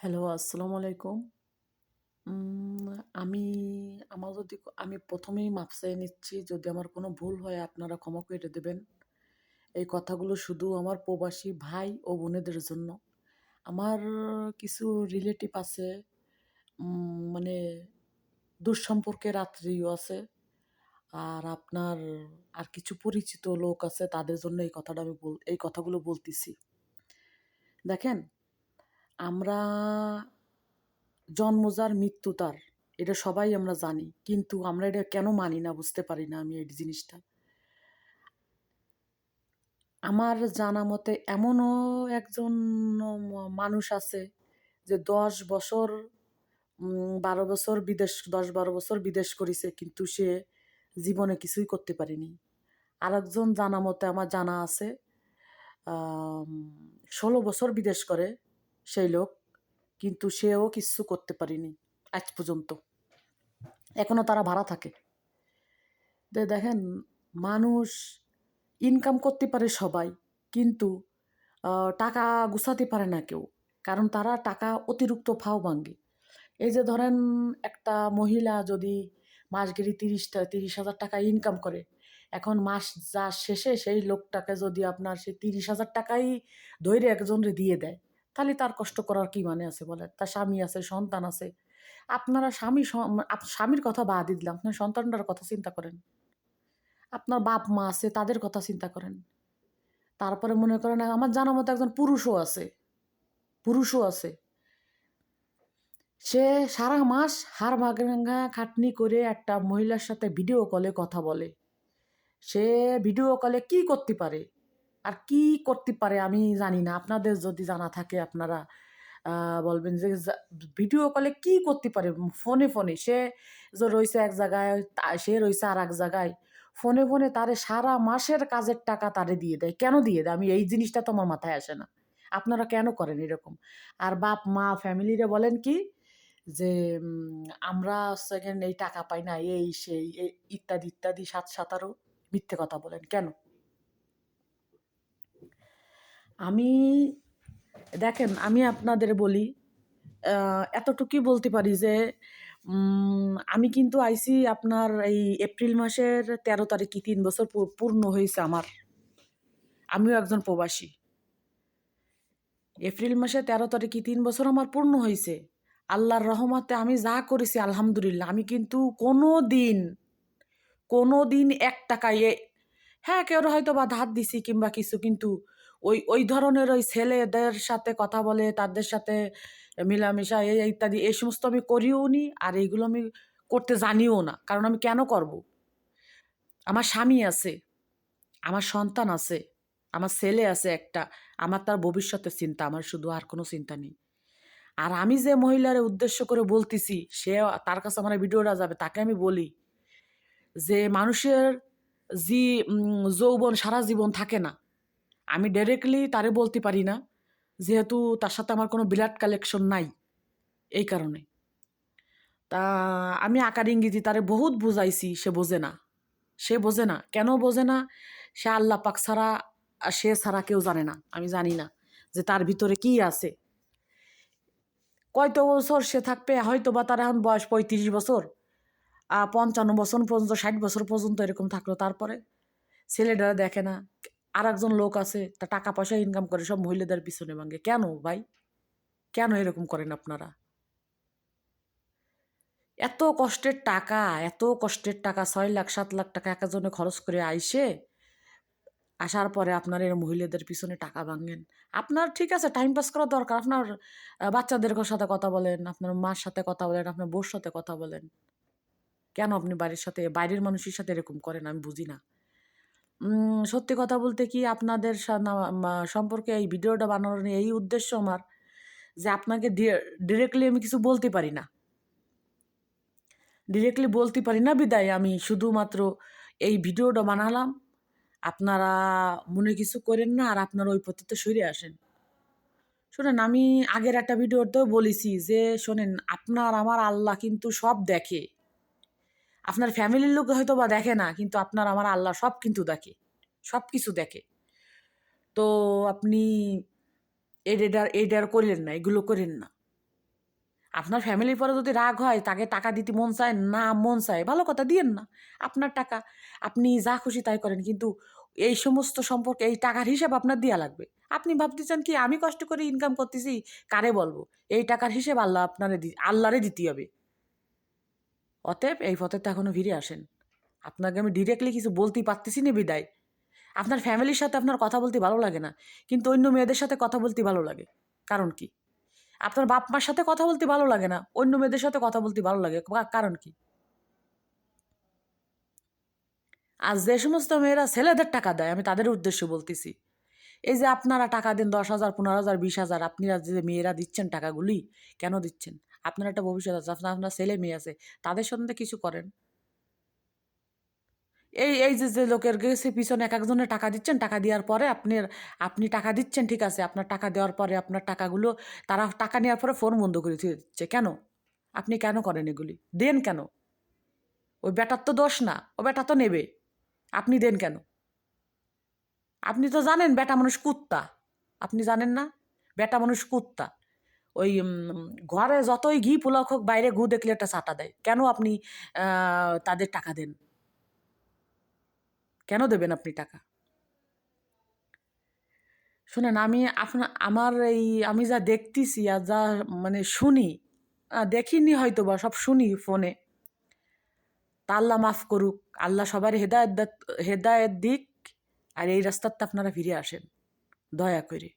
Hello, আসসালামু আলাইকুম। আমি আমার যদি আমি ১ম এই মাপ নিচ্ছি যদি আমার কোনো ভুল হয় আপনারা ক্ষমা করে দেবেন। এই কথাগুলো শুধু আমার প্রবাসী ভাই ও বোনেদের জন্য। আমার কিছু রিলেটিভ আছে মানে দুঃসম্পর্কের আত্মীয় আছে। আর আপনার আর কিছু পরিচিত লোক আছে তাদের জন্য এই কথাটা আমি বল এই কথাগুলো বলতেছি। দেখেন, আমরা জন্ম যার, মৃত্যু তার। এটা সবাই আমরা জানি। কিন্তু আমরা এটা কেন মানি না বুঝতে পারি না আমি এই জিনিসটা। আমার জানা মতে এমনও একজন মানুষ আছে যে ১০ বছর বারো বছর বিদেশ, দশ বারো বছর বিদেশ করিছে, কিন্তু সে জীবনে কিছুই করতে পারেনি। আরেকজন জানা মতে, আমার জানা আছে ষোলো বছর বিদেশ করে সেই লোক। কিন্তু সেও কিচ্ছু করতে পারেনি আজ পর্যন্ত। এখনও তারা ভাড়া থাকে। তো দেখেন মানুষ ইনকাম করতে পারে সবাই কিন্তু টাকা গুছাতে পারে না কেউ। কারণ তারা টাকা অতিরিক্ত ফাও ভাঙ্গে। এই যে ধরেন একটা মহিলা যদি মাস গেলে ৩০ টা ৩০,০০০ টাকা ইনকাম করে। এখন মাস যা শেষে সেই লোকটাকে যদি আপনার সেই ৩০,০০০ টাকাই ধইরে একজনরে দিয়ে দেয়, তাহলে তার কষ্ট করার কি মানে আছে বলেন? তার স্বামী আছে, সন্তান আছে। আপনারা স্বামী স্বামীর কথা বাদই দিলাম। আপনার সন্তানটার কথা চিন্তা করেন। আপনার বাপ-মা আছে তাদের কথা চিন্তা করেন। তারপরে মনে করেন আমার জানা মতো একজন পুরুষও আছে। পুরুষও আছে। সে সারা মাস হার ভাঙা খাটনি করে একটা মহিলার সাথে ভিডিও কলে কথা বলে। সে ভিডিও কলে কি করতে পারে? আর কি করতে পারে আমি জানি না। আপনাদের যদি জানা থাকে আপনারা বলবেন যে ভিডিও কলে কি করতে পারে? ফোনে, ফোনে সে যে রইছে এক জায়গায় সে রইছে এক জায়গায়। ফোনে, ফোনে তারে সারা মাসের কাজের টাকা তারে দিয়ে দেয়। কেন দিয়ে দেয়? আমি এই জিনিসটা তো আমার মাথায় আসে না। আপনারা কেন করেন এরকম? আর বাপ-মা ফ্যামিলিরে বলেন কি? যে আমরা গিয়ে এই টাকা পাই না, এই সেই ইত্যাদি, ইত্যাদি ৭, ১৭ মিথ্যে কথা বলেন। কেন? আমি দেখেন আমি আপনাদের বলি এতটুকুই বলতে পারি যে আমি কিন্তু আইছি আপনার এই এপ্রিল মাসের ১৩ তারিখে তিন বছর পূর্ণ হয়েছে আমার। আমিও একজন প্রবাসী। এপ্রিল মাসের ১৩ তারিখে তিন বছর আমার পূর্ণ হয়েছে আল্লাহর রহমতে আমি যা করেছি আলহামদুলিল্লাহ। আমি কিন্তু কোনোদিন, কোনোদিন ৳১ এ হ্যাঁ, কেউ হয়তো বা ধার দিছি কিংবা কিছু কিন্তু ওই ওই ধরনের ওই ছেলেদের সাথে কথা বলে তাদের সাথে মেলামেশা এই ইত্যাদি এই সমস্ত আমি করিও নি আর এইগুলো আমি করতে জানিও না। কারণ আমি কেন করব? আমার স্বামী আছে, আমার সন্তান আছে, আমার ছেলে আছে একটা। আমার তার ভবিষ্যতের চিন্তা, আমার শুধু আর কোনো চিন্তা নেই। আর আমি যে মহিলার উদ্দেশ্য করে বলতেছি সে তার কাছে আমার ভিডিওটা যাবে তাকে আমি বলি যে মানুষের জি যৌবন সারা জীবন থাকে না। আমি ডাইরেক্টলি তারে বলতে পারি না। যেহেতু তার সাথে আমার কোনো ব্লাড কালেকশন নাই। এই কারণে। তা আমি আকার ইঙ্গিতে তারে বহুত বুঝাইছি, সে বোঝে না। সে বোঝে না। কেন বোঝে না? সে আল্লাহ পাক ছাড়া সে ছাড়া কেউ জানে না। আমি জানি না যে তার ভিতরে কি আছে। কয়ত বছর সে থাকবে হয়তো বা তার এখন বয়স ৩৫ বছর। ৫৫ বছর পর্যন্ত ৬০ বছর পর্যন্ত এরকম থাকল। তারপরে? ছেলেটারে দেখে না। আরেকজন লোক আছে তা টাকা পয়সা ইনকাম করে সব মহিলাদের পিছনে ভাঙ্গে। কেন ভাই? কেন এরকম করেন আপনারা? এত কষ্টের টাকা, এত কষ্টের টাকা ছয় লাখ সাত লাখ টাকা একজনে খরচ করে আইসে, আসার পরে আপনার এর মহিলাদের পিছনে টাকা ভাঙেন আপনার ঠিক আছে টাইম পাস করা দরকার। আপনার বাচ্চাদের সাথে কথা বলেন, আপনার মার সাথে কথা বলেন, আপনার বউর সাথে কথা বলেন। কেন আপনি বাড়ির সাথে বাইরের মানুষের সাথে এরকম করেন আমি বুঝি না। সত্যি কথা বলতে কি আপনাদের সম্পর্কে এই ভিডিওটা বানানোর এই উদ্দেশ্য আমার যে আপনাকে ডিরেক্টলি আমি কিছু বলতে পারি না। ডিরেক্টলি বলতে পারি না বিদায়, আমি শুধুমাত্র এই ভিডিওটা বানালাম। আপনারা মনে কিছু করেন না আর আপনারা ওই পথেতে সরে আসেন। শোনেন, আমি আগের একটা ভিডিওতেও বলেছি যে, শোনেন, আপনার আমার আল্লাহ কিন্তু সব দেখে। আপনার ফ্যামিলির লোক হয়তো বা দেখে না কিন্তু আপনার আমার আল্লাহ সব কিন্তু দেখে। সব কিছু দেখে। তো আপনি এডেডার এইডা আর কইরেন না, এগুলো করেন না। আপনার ফ্যামিলির পরে যদি রাগ হয় তাকে টাকা দিতে মন চায় না মন চায় ভালো কথা দিয়েন না আপনার টাকা আপনি যা খুশি তাই করেন কিন্তু এই সমস্ত সম্পর্কে এই টাকার হিসাব আপনার দেওয়া লাগবে আপনি ভাবতেছেন কি আমি কষ্ট করে ইনকাম করতেছি কারে বলব এই টাকার হিসেব আল্লাহ আপনারে আল্লাহরে দিতে হবে অতএব এই পথে তো এখনও ফিরে আসেন। আপনাকে আমি ডিরেক্টলি কিছু বলতেই পারতেছি না বিদায়। আপনার ফ্যামিলির সাথে আপনার কথা বলতে ভালো লাগে না, কিন্তু অন্য মেয়েদের সাথে কথা বলতে ভালো লাগে। কারণ কি? আপনার বাপ মার সাথে কথা বলতে ভালো লাগে না, অন্য মেয়েদের সাথে কথা বলতে ভালো লাগে। কারণ কি? আজ যে সমস্ত মেয়েরা ছেলেদের টাকা দেয়, আমি তাদের উদ্দেশ্যে বলতেছি। এই যে আপনারা টাকা দেন দশ হাজার, পনেরো হাজার, বিশ হাজার আপনারা যে মেয়েরা দিচ্ছেন টাকাগুলি, কেন দিচ্ছেন? আপনার একটা ভবিষ্যৎ আছে, আপনার আপনার ছেলে মেয়ে আছে, তাদের সঙ্গে কিছু করেন। এই এই যে যে লোকের গেছে পিছনে এক একজনের টাকা দিচ্ছেন, টাকা দেওয়ার পরে আপনি আপনি টাকা দিচ্ছেন, ঠিক আছে, আপনার টাকা দেওয়ার পরে আপনার টাকাগুলো, তারা টাকা নেওয়ার পরে ফোন বন্ধ করে দিচ্ছে কেন? আপনি কেন করেন এগুলি? দেন কেন? ওই বেটার তো দোষ না, ও বেটা তো নেবে, আপনি দেন কেন? আপনি তো জানেন বেটা মানুষ কুত্তা, আপনি জানেন না? বেটা মানুষ কুত্তা। ওই ঘরে যতই ঘি পোলাক হোক, বাইরে ঘু দেখলে একটা চাটা দেয়। কেন আপনি তাদের টাকা দেন? কেন দেবেন আপনি টাকা? শুনেন, আমি আপনার আমার এই, আমি যা দেখতেছি আর যা মানে শুনি দেখিনি হয়তো বা সব শুনি ফোনে। তা আল্লাহ মাফ করুক, আল্লাহ সবার হেদায়ত, হেদায়েত দিক, আর এই রাস্তাতে আপনারা ফিরে আসেন। দয়া করে।